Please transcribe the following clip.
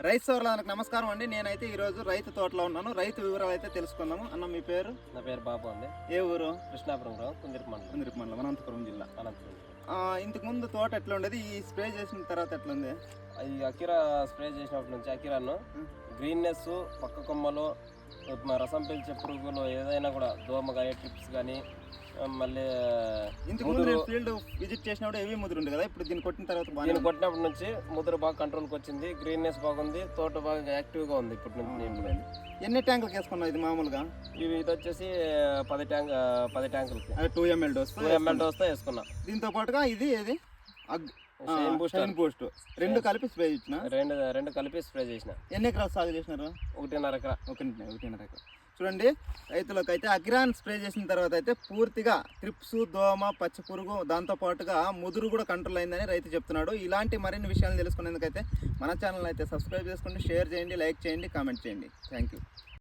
రైతు సోదరులకు నమస్కారం అండి. నేనైతే ఈరోజు రైతు తోటలో ఉన్నాను. రైతు వివరాలు అయితే తెలుసుకుందాము. అన్న మీ పేరు? నా పేరు బాబు అండి. ఏ ఊరు? కృష్ణాపురం గ్రామం కుందిరి మండలం మండలం అనంతపురం జిల్లా. అనంతపురం ఆ, ఇంతకు ముందు తోట ఎట్లా ఉండేది? ఈ స్ప్రే చేసిన తర్వాత ఎట్లా ఉంది? ఈ అకిరా స్ప్రే చేసినప్పటి నుంచి అకిరాను. గ్రీన్నెస్ పక్క కొమ్మలు రసం పీల్చే పురుగులు ఏదైనా కూడా దోమ కానీ ట్రిప్స్ కానీ మళ్ళీ ఇంతకు ముందు నేను ఫీల్డ్ విజిట్ చేసినప్పుడు హెవీ ముదురు ఉంది కదా? ఇప్పుడు దీన్ని కొట్టిన తర్వాత బాగా దీన్ని కొట్టినప్పటి నుంచి ముద్ర బాగా కంట్రోల్కి వచ్చింది గ్రీన్నెస్ బాగుంది తోట బాగా యాక్టివ్గా ఉంది ఇప్పటి నుంచి ఎన్ని ట్యాంకులు వేసుకున్నావు ఇది మామూలుగా? ఇవి ఇది వచ్చేసి పది ట్యాంక్ పది ట్యాంకులకి. అది two ML dose two ML డోస్తో వేసుకున్నా. దీంతో పాటుగా ఇది ఏది? షైన్ బూస్టర్ బూస్ట్ రెండు కలిపి స్ప్రే ఇచ్చిన రెండు రెండు కలిపి స్ప్రే చేసిన. ఎన్ని ఎకరాలు సాగు చేసినారు? ఒకటిన్నర ఎకరా. ఒకటి ఒకటిన్నర ఎకరం. చూడండి రైతులకు అయితే అగ్రాన్ స్ప్రే చేసిన తర్వాత అయితే పూర్తిగా ట్రిప్స్ దోమ పచ్చ పురుగు దాంతో పాటుగా ముదురు కూడా కంట్రోల్ అయిందని రైతు చెప్తున్నాడు. ఇలాంటి మరిన్ని విషయాలు తెలుసుకునేందుకైతే మన ఛానల్ అయితే సబ్స్క్రైబ్ చేసుకోండి షేర్ చేయండి లైక్ చేయండి కామెంట్ చేయండి. Thank you